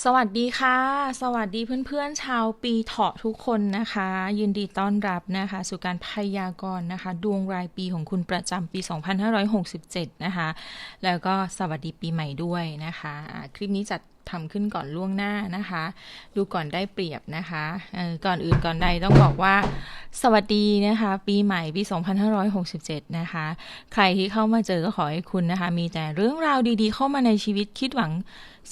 สวัสดีค่ะ สวัสดีเพื่อนๆชาวปีเถาะทุกคนนะคะ ยินดีต้อนรับนะคะ สู่การพยากรณ์นะคะ ดวงรายปีของคุณประจำปี 2567 นะคะ แล้วก็สวัสดีปีใหม่ด้วยนะคะ คลิปนี้จัดทำขึ้นก่อนล่วงหน้านะคะ ดูก่อนได้เปรียบนะคะก่อนอื่นก่อนใดต้องบอกว่า สวัสดีนะคะ ปีใหม่ปี 2567 นะคะ ใครที่เข้ามาเจอก็ขอให้คุณนะคะ มีแต่เรื่องราวดีๆ เข้ามาในชีวิตคิดหวัง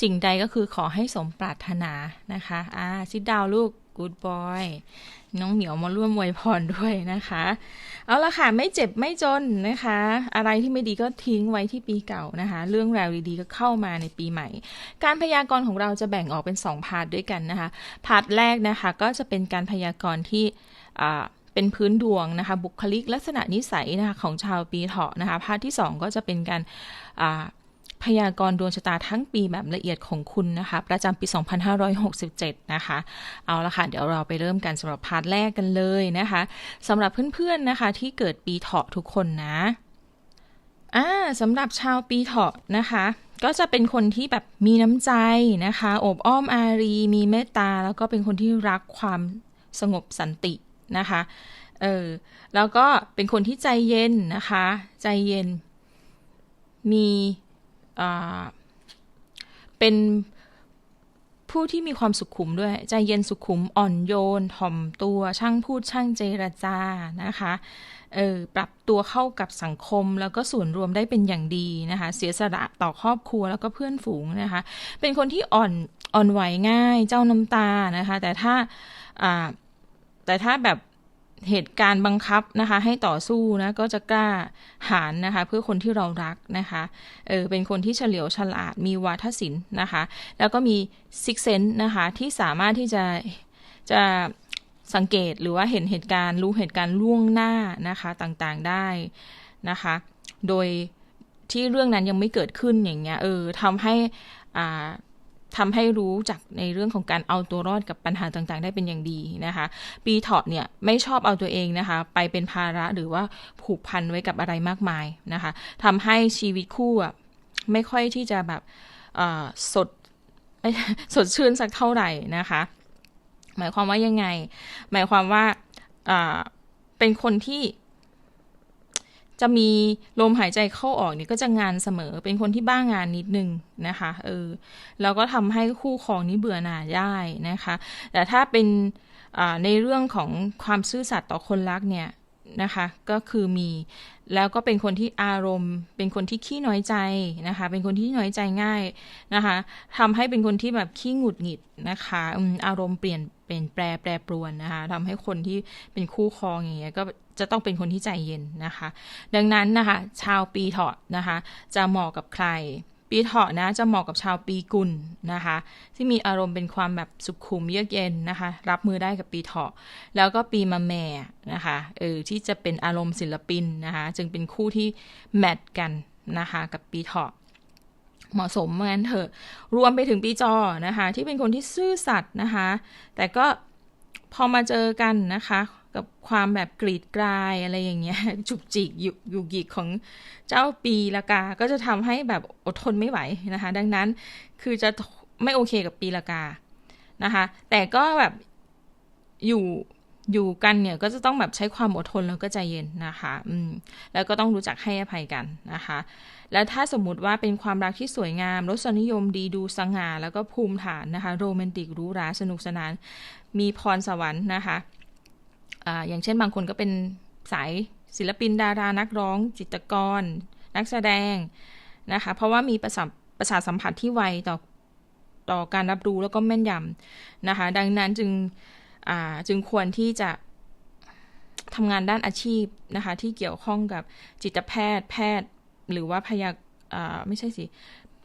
สิ่งใดก็คือขอให้สมปรารถนานะคะอ่าซิดดาวลูก good boy น้องเหมียวมาร่วมวยพรด้วยนะคะ เอาละค่ะไม่เจ็บไม่จนนะคะ อะไรที่ไม่ดีก็ทิ้งไว้ที่ปีเก่านะคะ เรื่องราวดีๆก็เข้ามาในปีใหม่ การพยากรณ์ของเราจะแบ่งออกเป็น 2 พาร์ทด้วยกันนะคะ พาร์ทแรกนะคะก็จะเป็นการพยากรณ์ที่เป็นพื้นดวงนะคะ บุคลิกลักษณะนิสัยนะคะของชาวปีเถาะนะคะ พาร์ทที่ 2 ก็จะเป็นการ พยากรณ์ดวงชะตาทั้งปีแบบละเอียดของคุณนะคะ ประจำปี 2567 นะคะ เอาละค่ะ เดี๋ยวเราไปเริ่มกันสำหรับพาร์ทแรกกันเลยนะคะสำหรับเพื่อนๆนะคะ ที่เกิดปีเถาะทุกคนนะอ่าสำหรับชาวปีเถาะนะคะ ก็จะเป็นคนที่แบบมีน้ำใจนะคะอบอ้อมอารี มีเมตตา แล้วก็เป็นคนที่รักความสงบสันตินะคะเออแล้วก็เป็นคนที่ใจเย็นนะคะ ใจเย็น มี เป็นผู้ที่มีความสุขุมด้วย ใจเย็นสุขุมอ่อนโยนถ่อมตัวช่างพูดช่างเจรจานะคะเออปรับตัวเข้ากับสังคมแล้วก็ส่วนรวมได้เป็นอย่างดีนะคะ เสียสละต่อครอบครัวแล้วก็เพื่อนฝูงนะคะ เป็นคนที่อ่อนอ่อนไหวง่ายเจ้าน้ำตานะคะ แต่ถ้าอ่าแต่ถ้าแบบ เหตุการณ์บังคับนะคะ ให้ต่อสู้นะก็จะกล้าหาญนะคะ เพื่อคนที่เรารักนะคะเออเป็นคนที่เฉลียวฉลาดมีวาทศิลป์นะคะ แล้วก็มีซิกเซนต์นะคะที่สามารถที่จะจะสังเกตหรือว่าเห็นเหตุการณ์รู้เหตุการณ์ล่วงหน้านะคะต่างๆได้นะคะ โดยที่เรื่องนั้นยังไม่เกิดขึ้นอย่างเงี้ยเออทำให้อ่า ทำให้รู้จักในเรื่องของการเอาตัวรอดกับปัญหาต่างๆ ได้เป็นอย่างดีนะคะ ปีเถาะเนี่ยไม่ชอบเอาตัวเองนะคะ ไปเป็นภาระหรือว่าผูกพันไว้กับอะไรมากมายนะคะทำให้ชีวิตคู่อะไม่ค่อยที่จะแบบสดสดชื่นสักเท่าไหร่นะคะ หมายความว่ายังไง หมายความว่าเป็นคนที่ จะมีลมหายใจเข้าออกเนี่ยก็จะงานเสมอเป็นคนที่บ้างงานนิดนึงนะคะเออแล้วก็ทำให้คู่ครองนี้เบื่อหน่ายได้นะคะ แต่ถ้าเป็นในเรื่องของความซื่อสัตย์ต่อคนรักเนี่ยนะคะก็คือมีแล้วก็เป็นคนที่อารมณ์ เป็นคนที่ขี้น้อยใจนะคะ เป็นคนที่น้อยใจง่ายนะคะทำให้เป็นคนที่แบบขี้หงุดหงิดนะคะอารมณ์เปลี่ยน เปลี่ยนแปรแปรปรวนนะคะทำให้คนที่เป็นคู่ครองอย่างเงี้ยก็จะต้องเป็นคนที่ใจเย็นนะคะ ดังนั้นนะคะ ชาวปีเถาะนะคะ จะเหมาะกับใคร ปีเถาะนะจะเหมาะกับชาวปีกุลนะคะ ที่มีอารมณ์เป็นความแบบสุขุมเยือกเย็นนะคะ รับมือได้กับปีเถาะ แล้วก็ปีมะแม่นะคะเออที่จะเป็นอารมณ์ศิลปินนะคะ จึงเป็นคู่ที่แมทกันนะคะ กับปีเถาะ เหมาะสมเหมือนเถอะ รวมไปถึงปีจอนะคะ ที่เป็นคนที่ซื่อสัตย์นะคะ แต่ก็พอมาเจอกันนะคะ กับความแบบกรีดกรายอะไรอย่างเงี้ยจุกจิกอยุยุกิกของเจ้าปีละกา ก็จะทำให้แบบอดทนไม่ไหวนะคะ ดังนั้นคือจะไม่โอเคกับปีละกานะคะ แต่ก็แบบอยู่ อยู่กันเนี่ยก็จะต้องแบบใช้ความอดทนแล้วก็ใจเย็นนะคะอืมแล้วก็ต้องรู้จักให้อภัยกันนะคะ แล้วถ้าสมมุติว่าเป็นความรักที่สวยงามรสนิยมดีดูสง่าแล้วก็ภูมิฐานนะคะ โรแมนติกรู้ราสนุกสนาน มีพรสวรรค์นะคะอ่าอย่างเช่นบางคนก็เป็นสายศิลปินดารานักร้อง จิตรกร นักแสดงนะคะ เพราะว่ามีประสาประสาสัมผัสที่ไวต่อต่อการรับรู้แล้วก็แม่นยำนะคะ ดังนั้นจึง จึงควรที่จะทำงานด้านอาชีพนะคะ ที่เกี่ยวข้องกับจิตแพทย์ แพทย์ หรือว่าพยาไม่ใช่สิ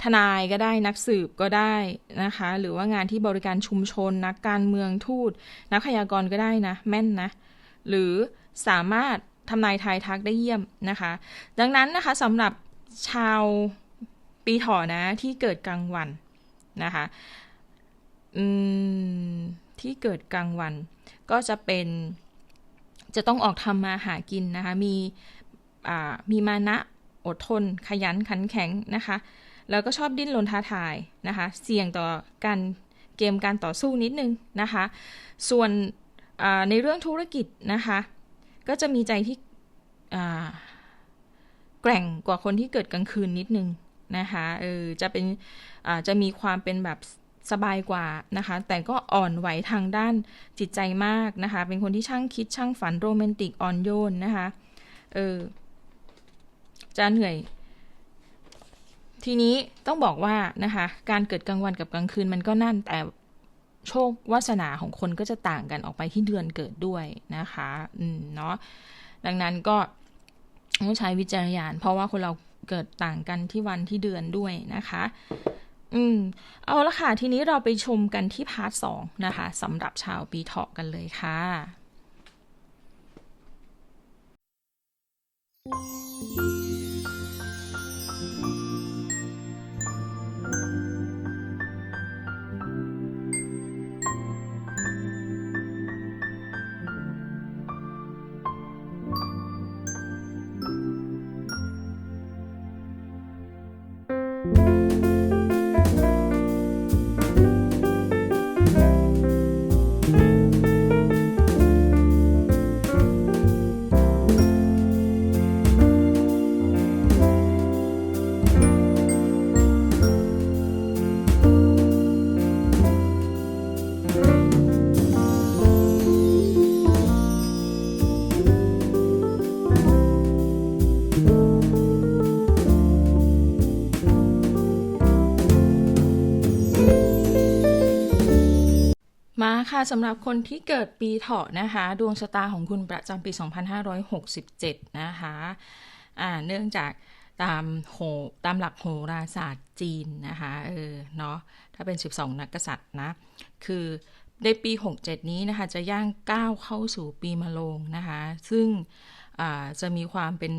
ทนายก็ได้นักสืบก็ได้นะคะ หรือว่างานที่บริการชุมชน นักการเมืองทูต นักพยากรณ์ก็ได้นะ แม่นนะ หรือสามารถทำนายทายทักได้เยี่ยมนะคะ ดังนั้นนะคะสำหรับชาวปีถอนะที่เกิดกลางวันนะคะ อืม ที่เกิดกลางวัน ก็จะเป็นจะต้องออกทำมาหากินนะคะ มีมีมานะอดทน ขยันขันแข็งนะคะ แล้วก็ชอบดิ้นรนท้าทายนะคะ เสี่ยงต่อการเกมการต่อสู้นิดนึงนะคะ ส่วนในเรื่องธุรกิจนะคะ ก็จะมีใจที่แกร่งกว่าคนที่เกิดกลางคืนนิดนึงนะคะเออจะเป็นจะมีความเป็นแบบ สบายกว่านะคะ แต่ก็อ่อนไหวทางด้านจิตใจมากนะคะ เป็นคนที่ช่างคิดช่างฝันโรแมนติกอ่อนโยนนะคะ เออ จะเหนื่อย ทีนี้ต้องบอกว่านะคะ การเกิดกลางวันกับกลางคืนมันก็นั่น แต่โชควาสนาของคนก็จะต่างกันออกไปที่เดือนเกิดด้วยนะคะ อืม เนาะ ดังนั้นก็ต้องใช้วิจารณญาณเพราะว่าคนเราเกิดต่างกันที่วันที่เดือนด้วยนะคะ อืม เอาละค่ะ ทีนี้เราไปชมกันที่พาร์ทสองนะคะสำหรับชาวปีเถาะกันเลยค่ะมา ค่ะสำหรับคนที่เกิดปีเถาะนะคะ ดวงชะตาของคุณประจำปี 2567 นะคะอ่าเนื่องจากตามโหตามหลักโหราศาสตร์จีนนะคะเออเนาะถ้าเป็น 12 นักกษัตริย์นะคือในปี 67 นี้นะคะจะย่างก้าวเข้าสู่ปีมะโรงนะคะซึ่งจะมีความเป็น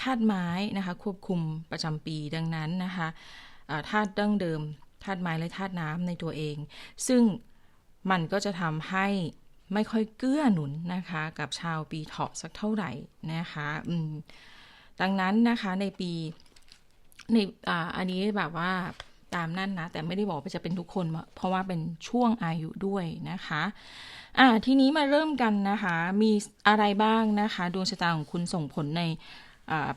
ธาตุไม้นะคะควบคุมประจำปีดังนั้นนะคะธาตุดั้งเดิมธาตุไม้และธาตุน้ำในตัวเอง ซึ่ง มันก็จะทำให้ไม่ค่อยเกื้อหนุนนะคะ กับชาวปีเถาะสักเท่าไหร่นะคะดังนั้นนะคะในปีในออันนี้แบบว่าตามนั่นนะ แต่ไม่ได้บอกว่าจะเป็นทุกคน เพราะว่าเป็นช่วงอายุด้วยนะคะอ่าทีนี้มาเริ่มกันนะคะ มีอะไรบ้างนะคะ ดวงชะตาของคุณส่งผลใน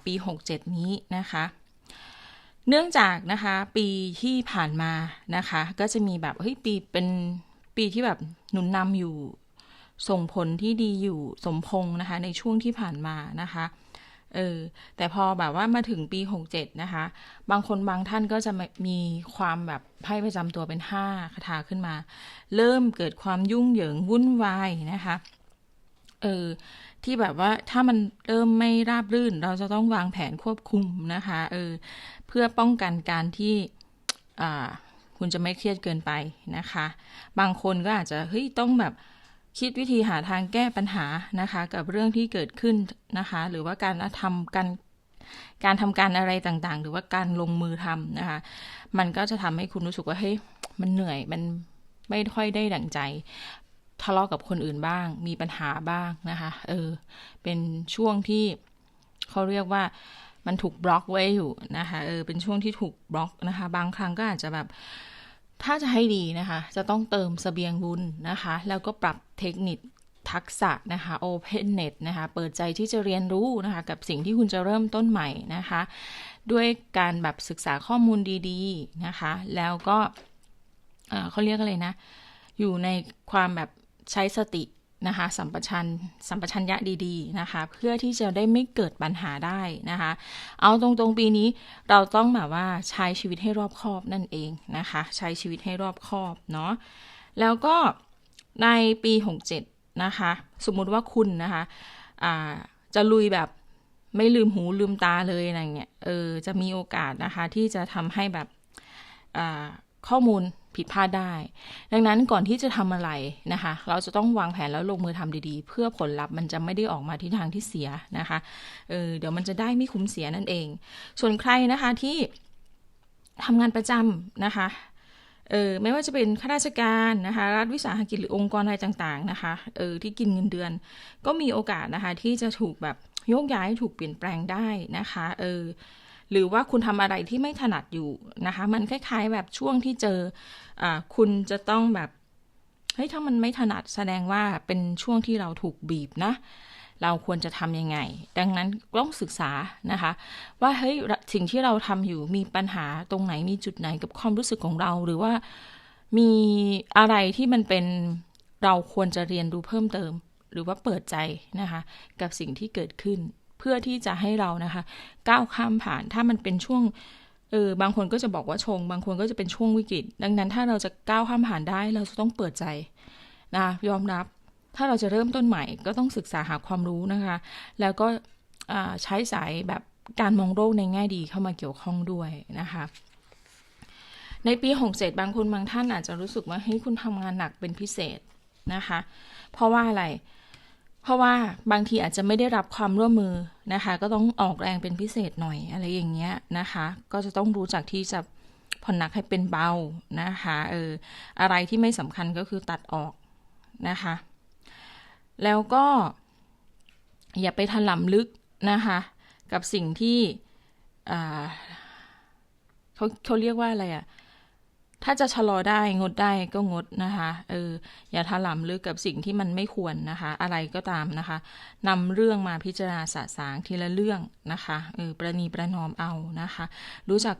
ปี 67 นี้นะคะ เนื่องจากนะคะปีที่ผ่านมานะคะ ก็จะมีแบบเฮ้ยปีเป็น ปีที่แบบหนุนนำอยู่ส่งผลที่ดีอยู่สมพงนะคะ ในช่วงที่ผ่านมานะคะเออแต่พอแบบว่ามาถึงปี 67 นะคะ บางคนบางท่านก็จะมีความแบบไพ่ประจำตัวเป็น 5 คาถาขึ้นมา เริ่มเกิดความยุ่งเหยิงวุ่นวายนะคะเออที่แบบว่าถ้ามันเริ่มไม่ราบรื่น เราจะต้องวางแผนควบคุมนะคะเออเพื่อป้องกันการที่อ่า คุณจะไม่เครียดเกินไปนะคะ บางคนก็อาจจะเฮ้ยต้องแบบคิดวิธีหาทางแก้ปัญหานะคะ กับเรื่องที่เกิดขึ้นนะคะ หรือว่าการทำการการทำการอะไรต่างๆ หรือว่าการลงมือทำนะคะ มันก็จะทำให้คุณรู้สึกว่าเฮ้ยมันเหนื่อยมันไม่ค่อยได้ดั่งใจทะเลาะกับคนอื่นบ้าง มีปัญหาบ้างนะคะ เออ เป็นช่วงที่เขาเรียกว่ามันถูกบล็อกไว้อยู่นะคะ เออ เป็นช่วงที่ถูกบล็อกนะคะ บางครั้งก็อาจจะแบบ ถ้าจะให้ดีนะคะ จะต้องเติมสเสบียงบุญนะคะ แล้วก็ปรับเทคนิคทักษะนะคะ Open Net นะคะ เปิดใจที่จะเรียนรู้นะคะ กับสิ่งที่คุณจะเริ่มต้นใหม่นะคะ ด้วยการแบบศึกษาข้อมูลดีๆนะคะ แล้วก็เขาเรียกอะไรนะ อยู่ในความแบบใช้สติ นะคะสัมปชัญสัมปชัญญะดีๆนะคะ เพื่อที่จะได้ไม่เกิดปัญหาได้นะคะ เอาตรงๆปีนี้เราต้องแบบว่าใช้ชีวิตให้รอบคอบนั่นเองนะคะ ใช้ชีวิตให้รอบคอบเนาะแล้วก็ในปี 67 นะคะ สมมุติว่าคุณนะคะะจะลุยแบบไม่ลืมหูลืมตาเลยอะไรเงี้ยเออจะมีโอกาสนะคะที่จะทำให้แบบข้อมูล ผิดพลาดได้ ดังนั้นก่อนที่จะทำอะไรนะคะ เราจะต้องวางแผนแล้วลงมือทำดีๆ เพื่อผลลัพธ์มันจะไม่ได้ออกมาที่ทางที่เสียนะคะเออเดี๋ยวมันจะได้ไม่คุ้มเสียนั่นเอง ส่วนใครนะคะที่ทำงานประจำนะคะเออไม่ว่าจะเป็นข้าราชการนะคะรัฐวิสาหกิจหรือองค์กรอะไรต่างๆนะคะเออที่กินเงินเดือน ก็มีโอกาสนะคะที่จะถูกแบบโยกย้ายถูกเปลี่ยนแปลงได้นะคะเออ หรือว่าคุณทำอะไรที่ไม่ถนัดอยู่นะคะ มันคล้าย ๆ แบบช่วงที่เจออคุณจะต้องแบบเฮ้ยถ้ามันไม่ถนัดแสดงว่าเป็นช่วงที่เราถูกบีบนะเราควรจะทำยังไง ดังนั้นต้องศึกษานะคะ ว่าเฮ้ยสิ่งที่เราทำอยู่มีปัญหาตรงไหนมีจุดไหนกับความรู้สึกของเรา หรือว่ามีอะไรที่มันเป็นเราควรจะเรียนรู้เพิ่มเติม หรือว่าเปิดใจนะคะ กับสิ่งที่เกิดขึ้น เพื่อที่จะให้เรานะคะ ก้าวข้ามผ่าน ถ้ามันเป็นช่วงเออบางคนก็จะบอกว่าชง บางคนก็จะเป็นช่วงวิกฤต ดังนั้นถ้าเราจะก้าวข้ามผ่านได้เราจะต้องเปิดใจนะยอมรับ ถ้าเราจะเริ่มต้นใหม่ก็ต้องศึกษาหาความรู้นะคะ แล้วก็ใช้สายแบบการมองโลกในแง่ดีเข้ามาเกี่ยวข้องด้วยนะคะในปี 67 บางคนบางท่านอาจจะรู้สึกว่าเฮ้ยคุณทำงานหนักเป็นพิเศษนะคะ เพราะว่าอะไร เพราะว่าบางทีอาจจะไม่ได้รับความร่วมมือนะคะ ก็ต้องออกแรงเป็นพิเศษหน่อยอะไรอย่างเงี้ยนะคะ ก็จะต้องรู้จักที่จะผ่อนหนักให้เป็นเบานะคะเอออะไรที่ไม่สำคัญก็คือตัดออกนะคะ แล้วก็ อย่าไปถลำลึกนะคะ กับสิ่งที่เขาเขาเรียกว่าอะไรอะ่ะ ถ้าจะชะลอได้งดได้ก็งดนะคะเอออย่าถลำลึกกับสิ่งที่มันไม่ควรนะคะ อะไรก็ตามนะคะนำเรื่องมาพิจารณาสะสางทีละเรื่องนะคะเออประนีประนอมเอานะคะ รู้จัก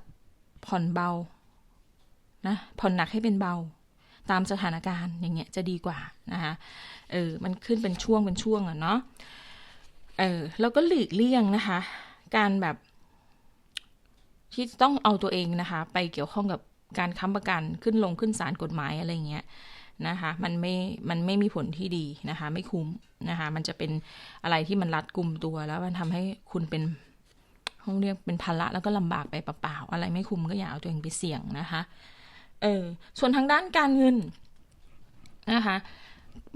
ผ่อนเบานะผ่อนหนักให้เป็นเบา ตามสถานการณ์อย่างเงี้ยจะดีกว่านะคะเออมันขึ้นเป็นช่วงเป็นช่วงอะเนาะเออแล้วก็หลีกเลี่ยงนะคะ การแบบที่ต้องเอาตัวเองนะคะ ไปเกี่ยวข้องกับ การค้ำประกันขึ้นลงขึ้นศาลกฎหมายอะไรเงี้ยนะคะมันไม่ มันไม่มีผลที่ดีนะคะ ไม่คุ้มนะคะ มันจะเป็นอะไรที่มันรัดกลุ่มตัว แล้วมันทำให้คุณเป็นห้องเรียกเป็นภาระแล้วก็ลำบากไปเปล่าๆอะไรไม่คุ้มก็อย่าเอาตัวเองไปเสี่ยงนะคะ เออ ส่วนทางด้านการเงินนะคะ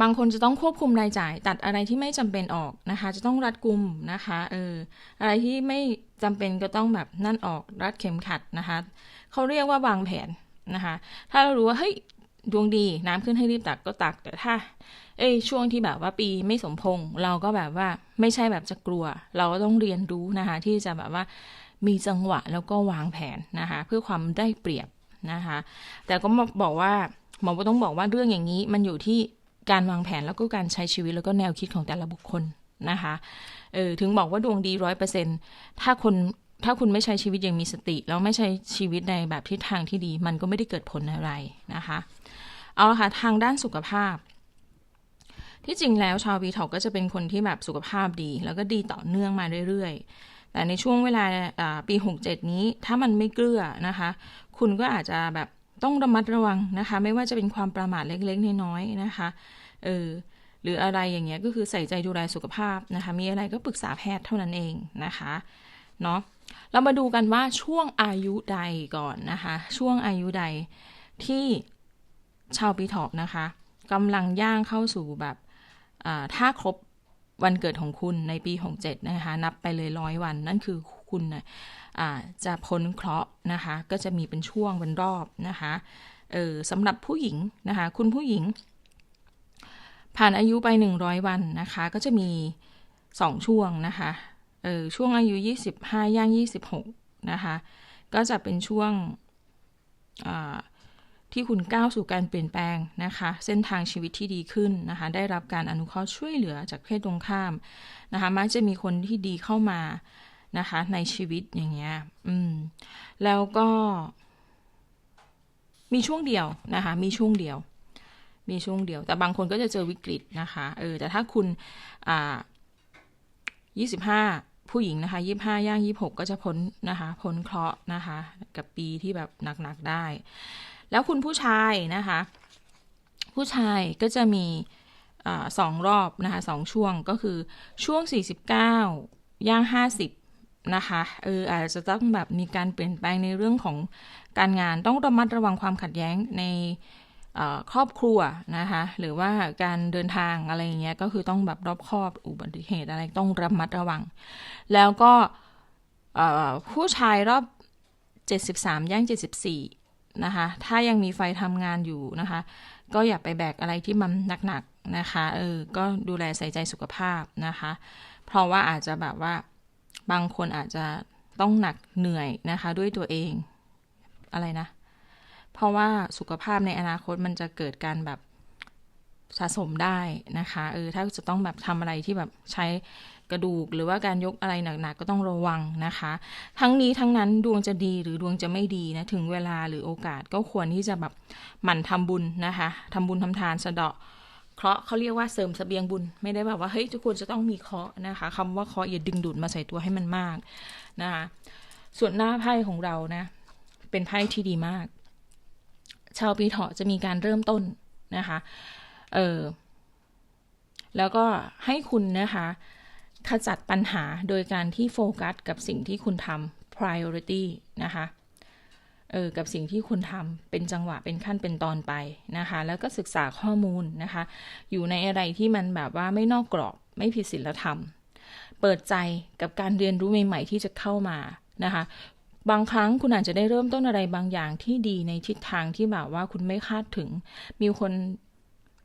บางคนจะต้องควบคุมรายจ่าย ตัดอะไรที่ไม่จำเป็นออกนะคะ จะต้องรัดกุมนะคะ เออ อะไรที่ไม่จำเป็นก็ต้องแบบนั่นออกรัดเข็มขัดนะคะ เขาเรียกว่าวางแผนนะคะ ถ้าเรารู้ว่าเฮ้ยดวงดีน้ำขึ้นให้รีบตักก็ตัก แต่ถ้า เอ้ยช่วงที่แบบว่าปีไม่สมพงเราก็แบบว่าไม่ใช่แบบจะกลัว เราก็ต้องเรียนรู้นะคะ ที่จะแบบว่ามีจังหวะแล้วก็วางแผนนะคะ เพื่อความได้เปรียบนะคะ แต่ก็มาบอกว่าหมอก็ต้องบอกว่าเรื่องอย่างนี้มันอยู่ที่การวางแผนแล้วก็การใช้ชีวิตแล้วก็แนวคิดของแต่ละบุคคลนะคะเออถึงบอกว่าดวงดีร้อยเปอร์เซ็นถ้าคน ถ้าคุณไม่ใช้ชีวิตอย่างมีสติ แล้วไม่ใช้ชีวิตในแบบทิศทางที่ดี มันก็ไม่ได้เกิดผลอะไรนะคะ เอาละค่ะทางด้านสุขภาพ ที่จริงแล้วชาววีถอกก็จะเป็นคนที่แบบสุขภาพดี แล้วก็ดีต่อเนื่องมาเรื่อยๆ แต่ในช่วงเวลาปี 67 นี้ถ้ามันไม่เกลือนะคะ คุณก็อาจจะแบบต้องระมัดระวังนะคะ ไม่ว่าจะเป็นความประมาทเล็กๆ น้อยๆนะคะเออหรืออะไรอย่างเงี้ยก็คือใส่ใจดูแลสุขภาพนะคะ มีอะไรก็ปรึกษาแพทย์เท่านั้นเองนะคะ เนาะเรามาดูกันว่าช่วงอายุใดก่อนนะคะ ช่วงอายุใดที่ชาวปีถอกนะคะกำลังย่างเข้าสู่แบบถ้าครบวันเกิดของคุณในปี 67 นะคะ นับไปเลยร้อยวัน นั่นคือคุณนะจะพ้นเคราะห์นะคะ ก็จะมีเป็นช่วงเป็นรอบนะคะเออสำหรับผู้หญิงนะคะ คุณผู้หญิง ผ่านอายุไป 100 วันนะคะ ก็จะมี 2 ช่วงนะคะ เออช่วงอายุ 25 ย่าง 26 นะคะ ก็จะเป็นช่วงที่คุณก้าวสู่การเปลี่ยนแปลงนะคะ เส้นทางชีวิตที่ดีขึ้นนะคะ ได้รับการอนุเคราะห์ช่วยเหลือจากเพศตรงข้ามนะคะมักจะมีคนที่ดีเข้ามานะคะ ในชีวิตอย่างเงี้ยอืมแล้วก็ มีช่วงเดียวนะคะ มีช่วงเดียว มีช่วงเดียว แต่บางคนก็จะเจอวิกฤตนะคะเออแต่ถ้าคุณอ่ายี่สิบห้า ผู้หญิงนะคะยี่ห้าย่างยี่หกก็จะพ้นนะคะพ้นเคราะห์นะคะ กับปีที่แบบหนักๆได้ แล้วคุณผู้ชายนะคะ ผู้ชายก็จะมีอสองรอบนะคะสองช่วงก็คือช่วงสี่สิบเก้าย่างห้าสิบนะคะเอออาจจะต้องแบบมีการเปลี่ยนแปลงในเรื่องของการงานต้องระมัดระวังความขัดแย้งใน ครอบครัวนะคะหรือว่าการเดินทางอะไรเงี้ยก็คือต้องแบบรอบคอบอุบัติเหตุอะไรต้องระมัดระวัง แล้วก็ผู้ชายรอบ 73 ย่าง 74 นะคะ ถ้ายังมีไฟทำงานอยู่นะคะ ก็อย่าไปแบกอะไรที่มันหนักๆนะคะเออก็ดูแลใส่ใจสุขภาพนะคะ เพราะว่าอาจจะแบบว่าบางคนอาจจะต้องหนักเหนื่อยนะคะด้วยตัวเองอะไรนะ เพราะว่าสุขภาพในอนาคตมันจะเกิดการแบบสะสมได้นะคะเออถ้าจะต้องแบบทำอะไรที่แบบใช้กระดูกหรือว่าการยกอะไรหนักๆก็ต้องระวังนะคะ ทั้งนี้ทั้งนั้นดวงจะดีหรือดวงจะไม่ดีนะถึงเวลาหรือโอกาสก็ควรที่จะแบบหมั่นทำบุญนะคะทำบุญทำทานสะเดาะเคราะห์เขาเรียกว่าเสริมสเสบียงบุญไม่ได้แบบว่าเฮ้ยทุกคนจะต้องมีเคราะห์นะคะคำว่าเคราะห์อย่าดึงดูดมาใส่ตัวให้มันมากนะคะส่วนหน้าไพ่ของเรานะเป็นไพ่ที่ดีมาก ชาวปีเถาะจะมีการเริ่มต้นนะคะ เออแล้วก็ให้คุณนะคะขจัดปัญหาโดยการที่โฟกัสกับสิ่งที่คุณทำ priority นะคะ เออ กับสิ่งที่คุณทำเป็นจังหวะเป็นขั้นเป็นตอนไปนะคะ แล้วก็ศึกษาข้อมูลนะคะ อยู่ในอะไรที่มันแบบว่าไม่นอกกรอบ ไม่ผิดศีลธรรม เปิดใจกับการเรียนรู้ใหม่ ๆ ที่จะเข้ามานะคะ บางครั้งคุณอาจจะได้เริ่มต้นอะไรบางอย่างที่ดีในทิศทางที่แบบว่าคุณไม่คาดถึง มีคน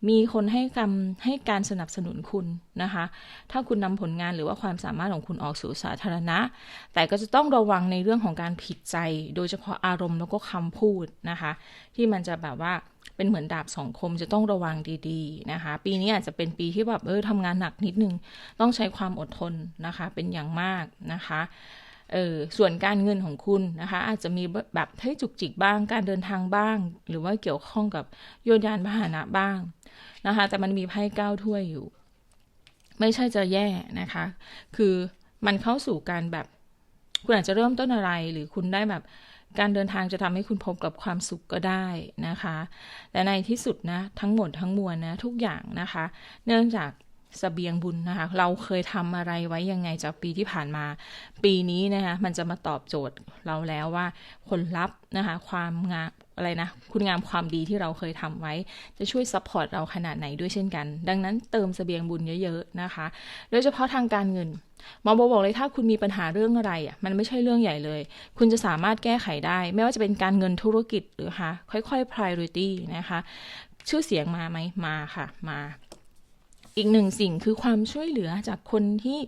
มีคนให้กำให้การสนับสนุนคุณนะคะ ถ้าคุณนำผลงานหรือว่าความสามารถของคุณออกสู่สาธารณะ แต่ก็จะต้องระวังในเรื่องของการผิดใจ โดยเฉพาะอารมณ์แล้วก็คำพูดนะคะ ที่มันจะแบบว่าเป็นเหมือนดาบสองคมจะต้องระวังดีๆนะคะ ปีนี้อาจจะเป็นปีที่แบบเออทำงานหนักนิดนึง ต้องใช้ความอดทนนะคะ เป็นอย่างมากนะคะ เออส่วนการเงินของคุณนะคะ อาจจะมีแบบให้จุกจิกบ้างการเดินทางบ้าง หรือว่าเกี่ยวข้องกับโยนยานพาหนะบ้างนะคะ แต่มันมีไพ่เก้าถ้วยอยู่ ไม่ใช่จะแย่นะคะ คือมันเข้าสู่การแบบ คุณอาจจะเริ่มต้นอะไรหรือคุณได้แบบการเดินทางจะทำให้คุณพบกับความสุขก็ได้นะคะ แต่ในที่สุดนะ ทั้งหมดทั้งมวลนะ ทุกอย่างนะคะ เนื่องจาก สเบียงบุญนะคะ เราเคยทำอะไรไว้ยังไงจากปีที่ผ่านมา ปีนี้นะคะมันจะมาตอบโจทย์เราแล้วว่าผลลัพธ์นะคะ ความงามอะไรนะ คุณงามความดีที่เราเคยทำไว้ จะช่วยซัพพอร์ตเราขนาดไหนด้วยเช่นกัน ดังนั้นเติมสเสบียงบุญเยอะๆนะคะ โดยเฉพาะทางการเงินหมอโบอกเลยถ้าคุณมีปัญหาเรื่องอะไรอะมันไม่ใช่เรื่องใหญ่เลย คุณจะสามารถแก้ไขได้ ไม่ว่าจะเป็นการเงินธุรกิจหรือคะค่อยๆ priority นะคะ ชื่อเสียงมาไหมมาค่ะมา อีกหนึ่งสิ่งคือความช่วยเหลือจากคนที่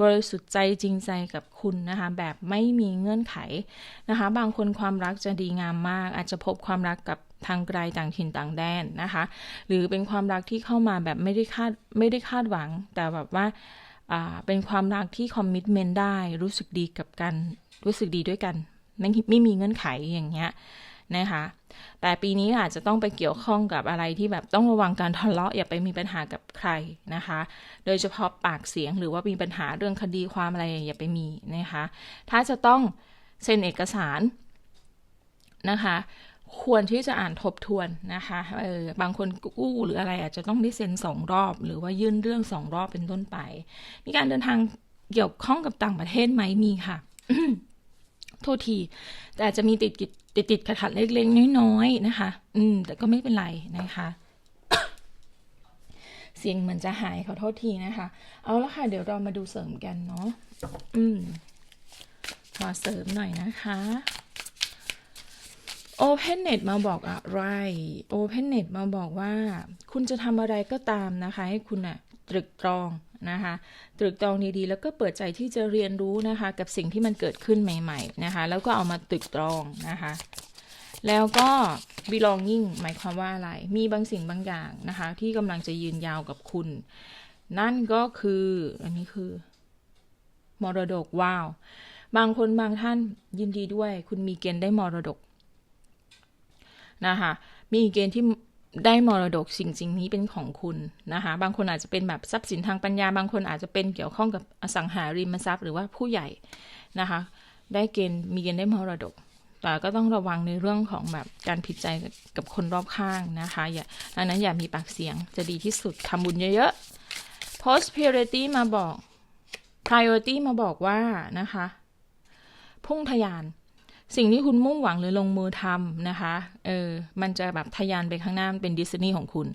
บริสุทธิ์ใจจริงใจกับคุณนะคะ แบบไม่มีเงื่อนไขนะคะ บางคนความรักจะดีงามมาก อาจจะพบความรักกับทางไกลต่างถิ่นต่างแดนนะคะ หรือเป็นความรักที่เข้ามาแบบไม่ได้คาดไม่ได้คาดหวัง แต่แบบว่าเป็นความรักที่คอมมิชเมนต์ได้รู้สึกดีกับกันรู้สึกดีด้วยกันไม่ไม่มีเงื่อนไขอย่างเงี้ย นะคะแต่ปีนี้อาจจะต้องไปเกี่ยวข้องกับอะไรที่แบบต้องระวังการทะเลาะอย่าไปมีปัญหากับใครนะคะ โดยเฉพาะปากเสียงหรือว่ามีปัญหาเรื่องคดีความอะไรอย่าไปมีนะคะ ถ้าจะต้องเซ็นเอกสารนะคะ ควรที่จะอ่านทบทวนนะคะเออบางคนกู้หรืออะไรอาจจะต้องได้เซ็นสองรอบ หรือว่ายื่นเรื่องสองรอบเป็นต้นไป มีการเดินทางเกี่ยวข้องกับต่างประเทศไหมมีค่ะโทษที แต่จจะมีติด ติดติดขัดขัดเล็กๆน้อยๆนะคะ อืม แต่ก็ไม่เป็นไรนะคะ เสียงเหมือนจะหายขอโทษทีนะคะ เอาละค่ะ เดี๋ยวเรามาดูเสริมกันเนาะอืมขอเสริมหน่อยนะคะ OpenNet มาบอกอะไร OpenNet มาบอกว่า คุณจะทำอะไรก็ตามนะคะ ให้คุณอะตรึกตรอง นะคะตรึกตรองดีๆ แล้วก็เปิดใจที่จะเรียนรู้นะคะ กับสิ่งที่มันเกิดขึ้นใหม่ ๆ นะคะ แล้วก็เอามาตรึกตรองนะคะ แล้วก็ belonging หมายความว่าอะไร มีบางสิ่งบางอย่างนะคะ ที่กำลังจะยืนยาวกับคุณ นั่นก็คืออันนี้คือ มรดกว้าว บางคนบางท่านยินดีด้วย คุณมีเกณฑ์ได้มรดกนะคะมีเกณฑ์ที่ ได้มรดกสิ่งสิ่งนี้เป็นของคุณนะคะ บางคนอาจจะเป็นแบบทรัพย์สินทางปัญญา บางคนอาจจะเป็นเกี่ยวข้องกับอสังหาริมทรัพย์หรือว่าผู้ใหญ่นะคะ ได้เกณฑ์มีเกณฑ์ได้มรดก แต่ก็ต้องระวังในเรื่องของแบบการผิดใจกับคนรอบข้างนะคะอย่าดังนั้นอย่ามีปากเสียงจะดีที่สุดทำบุญเยอะๆ prosperity มาบอก priority มาบอกว่านะคะ พุ่งทยาน สิ่งที่คุณมุ่งหวังหรือลงมือทำนะคะ เออ มันจะแบบทะยานไปข้างหน้าเป็นดิสนีย์ของคุณ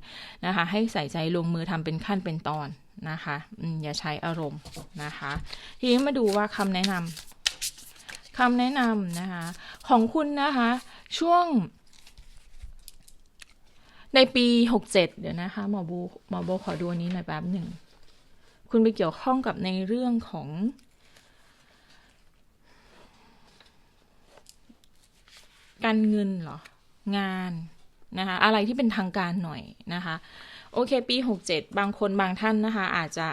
นะคะ ให้ใส่ใจลงมือทำเป็นขั้นเป็นตอนนะคะอย่าใช้อารมณ์นะคะ ทีนี้มาดูว่าคำแนะนำคำแนะนำนะคะ ของคุณนะคะ ช่วง ในปีหกเจ็ดเดี๋ยวนะคะหมอบูหมอโบขอดูอันนี้หน่อยแป๊บหนึ่ง คุณไปเกี่ยวข้องกับในเรื่องของ การเงินเหรอ งานนะคะ อะไรที่เป็นทางการหน่อยนะคะ โอเค ปี 67 บางคนบางท่านนะคะ อาจจะ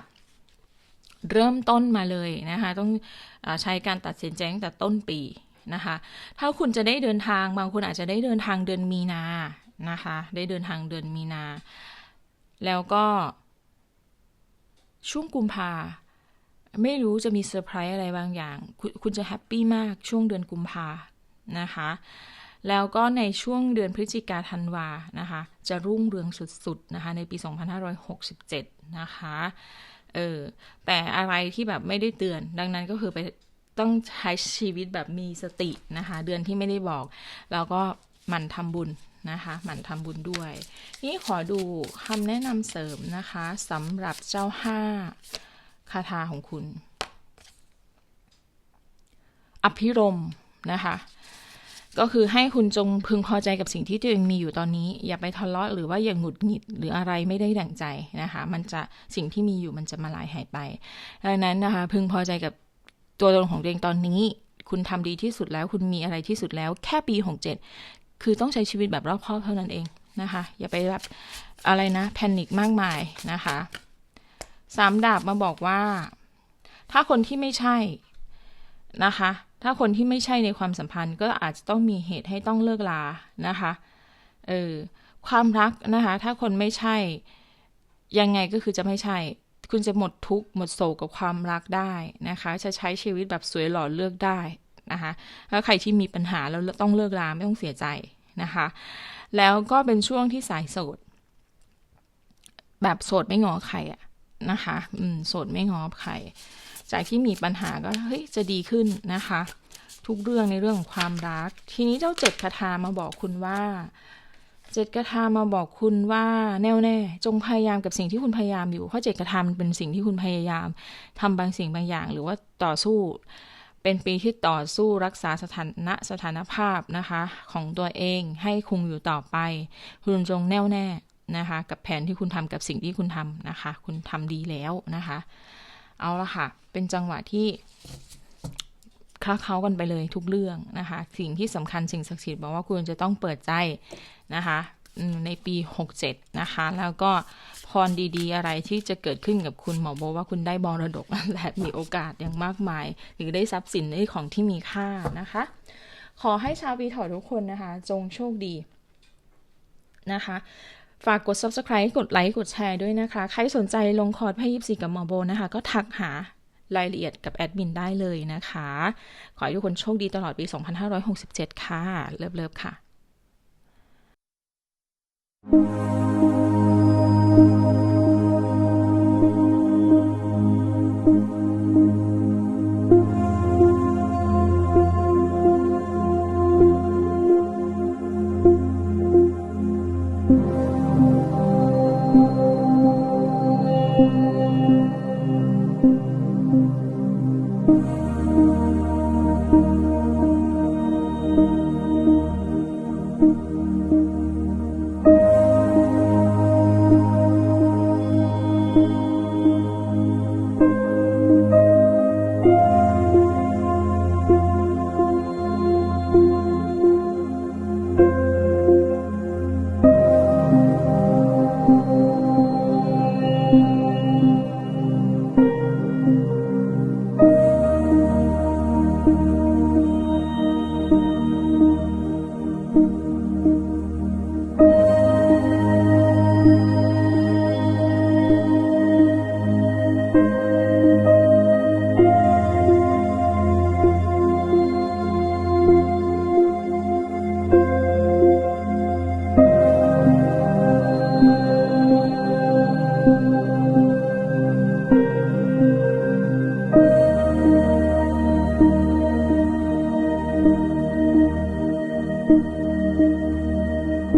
เริ่มต้นมาเลยนะคะ ต้องอใช้การตัดสินใจตั้งแต่ต้นปีนะคะ ถ้าคุณจะได้เดินทางบางคนอาจจะได้เดินทางเดือนมีนานะคะ ได้เดินทางเดือนมีนา แล้วก็ช่วงกุมภาไม่รู้จะมีเซอร์ไพรส์อะไรบางอย่างคคุณจะแฮปปี้มากช่วงเดือนกุมภานะคะ แล้วก็ในช่วงเดือนพฤศจิกาธันวานะคะ จะรุ่งเรืองสุดๆนะคะในปี 2567 นะคะเออแต่อะไรที่แบบไม่ได้เตือน ดังนั้นก็คือไปต้องใช้ชีวิตแบบมีสตินะคะ เดือนที่ไม่ได้บอก แล้วก็หมั่นทำบุญนะคะหมั่นทำบุญด้วย นี่ขอดูคำแนะนำเสริมนะคะสำหรับเจ้าห้าคาถาของคุณ อภิรมนะคะ ก็คือให้คุณจงพึงพอใจกับสิ่งที่ตัวเองมีอยู่ตอนนี้ อย่าไปทะเลาะหรือว่าอย่างหงุดหงิดหรืออะไรไม่ได้ดั่งใจนะคะ มันจะสิ่งที่มีอยู่มันจะมาลายหายไปดังนั้นนะคะ พึงพอใจกับตัวตนของตัวเองตอนนี้ คุณทำดีที่สุดแล้ว คุณมีอะไรที่สุดแล้ว แค่ปีหกเจ็ดคือต้องใช้ชีวิตแบบรอบคอบเท่านั้นเองนะคะ อย่าไปแบบอะไรนะแพนิคมากมายนะคะสามดาบมาบอกว่า ถ้าคนที่ไม่ใช่นะคะ ถ้าคนที่ไม่ใช่ในความสัมพันธ์ก็อาจจะต้องมีเหตุให้ต้องเลิกลานะคะเออความรักนะคะ ถ้าคนไม่ใช่ ยังไงก็คือจะไม่ใช่ คุณจะหมดทุกข์หมดโศกกับความรักได้นะคะ จะใช้ชีวิตแบบสวยหล่อเลือกได้นะคะแล้วใครที่มีปัญหาแล้วต้องเลิกลาไม่ต้องเสียใจนะคะ แล้วก็เป็นช่วงที่สายโสด แบบโสดไม่งอใครอะนะคะ อืมโสดไม่งอใคร จากที่มีปัญหาก็เฮ้ยจะดีขึ้นนะคะ ทุกเรื่องในเรื่องของความรัก ทีนี้เจ้าเจ็ดคาถามาบอกคุณว่าเจ็ดกระทามาบอกคุณว่าแน่วแน่ จงพยายามกับสิ่งที่คุณพยายามอยู่ เพราะเจ็ดกระทามันเป็นสิ่งที่คุณพยายามทำบางสิ่งบางอย่าง หรือว่าต่อสู้ เป็นปีที่ต่อสู้รักษาสถานะสถานภาพนะคะ ของตัวเองให้คงอยู่ต่อไป คุณจงแน่วแน่นะคะ กับแผนที่คุณทำกับสิ่งที่คุณทำนะคะ คุณทำดีแล้วนะคะ เอาละค่ะ เป็นจังหวะที่ค้าเขากันไปเลยทุกเรื่องนะคะ สิ่งที่สำคัญสิ่งศักดิ์สิทธิ์บอกว่าคุณจะต้องเปิดใจนะคะในปี 67 นะคะ แล้วก็พรดีๆ อะไรที่จะเกิดขึ้นกับคุณหมอบอกว่าคุณได้บรดกและมีโอกาสอย่างมากมาย หรือได้ทรัพย์สินได้ของที่มีค่านะคะ ขอให้ชาวปีถอทุกคนนะคะ จงโชคดีนะคะ ฝากกด subscribe กดไลค์กดแชร์ด้วยนะคะ ใครสนใจลงคอร์สพยิบสีกับหมอโบนะคะ ก็ทักหารายละเอียดกับแอดมินได้เลยนะคะ ขอให้ทุกคนโชคดีตลอดปี 2567 ค่ะ เลิฟๆค่ะ